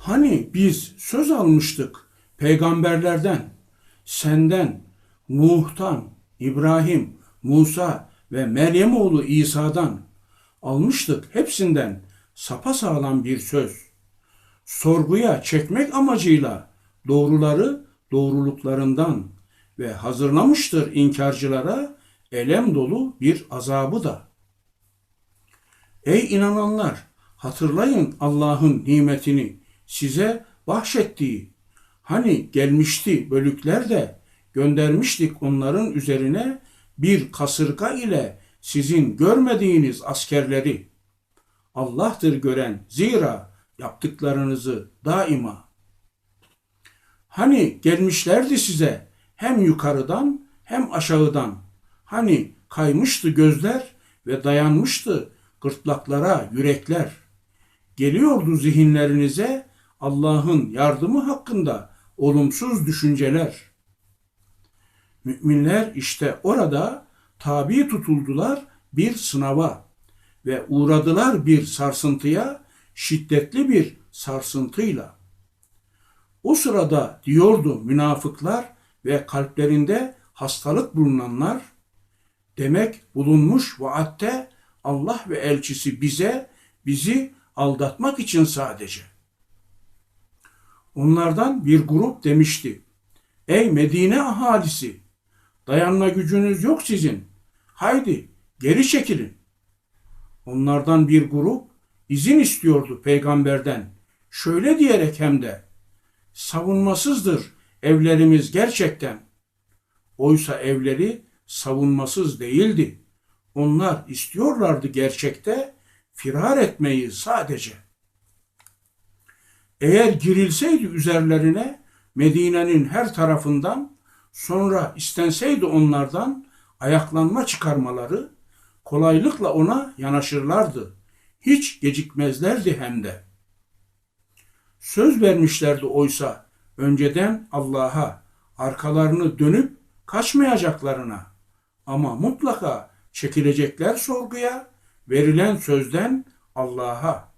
Hani biz söz almıştık peygamberlerden, senden, Nuh'tan, İbrahim, Musa ve Meryem oğlu İsa'dan almıştık hepsinden sapasağlam bir söz. Sorguya çekmek amacıyla doğruları doğruluklarından ve hazırlamıştır inkarcılara elem dolu bir azabı da. Ey inananlar! Hatırlayın Allah'ın nimetini size bahşettiği. Hani gelmişti bölükler de göndermiştik onların üzerine bir kasırga ile sizin görmediğiniz askerleri. Allah'tır gören zira yaptıklarınızı daima. Hani gelmişlerdi size hem yukarıdan hem aşağıdan. Hani kaymıştı gözler ve dayanmıştı gırtlaklara yürekler. Geliyordu zihinlerinize Allah'ın yardımı hakkında olumsuz düşünceler. Müminler işte orada tabi tutuldular bir sınava ve uğradılar bir sarsıntıya şiddetli bir sarsıntıyla. O sırada diyordu münafıklar ve kalplerinde hastalık bulunanlar, demek bulunmuş vaatte Allah ve elçisi bize, bizi aldatmak için sadece. Onlardan bir grup demişti. Ey Medine ahalisi, dayanma gücünüz yok sizin. Haydi geri çekilin. Onlardan bir grup izin istiyordu peygamberden. Şöyle diyerek hem de savunmasızdır evlerimiz gerçekten. Oysa evleri savunmasız değildi. Onlar istiyorlardı gerçekte firar etmeyi sadece. Eğer girilseydi üzerlerine Medine'nin her tarafından sonra istenseydi onlardan ayaklanma çıkarmaları kolaylıkla ona yanaşırlardı. Hiç gecikmezlerdi hem de. Söz vermişlerdi oysa önceden Allah'a arkalarını dönüp kaçmayacaklarına ama mutlaka çekilecekler sorguya verilen sözden Allah'a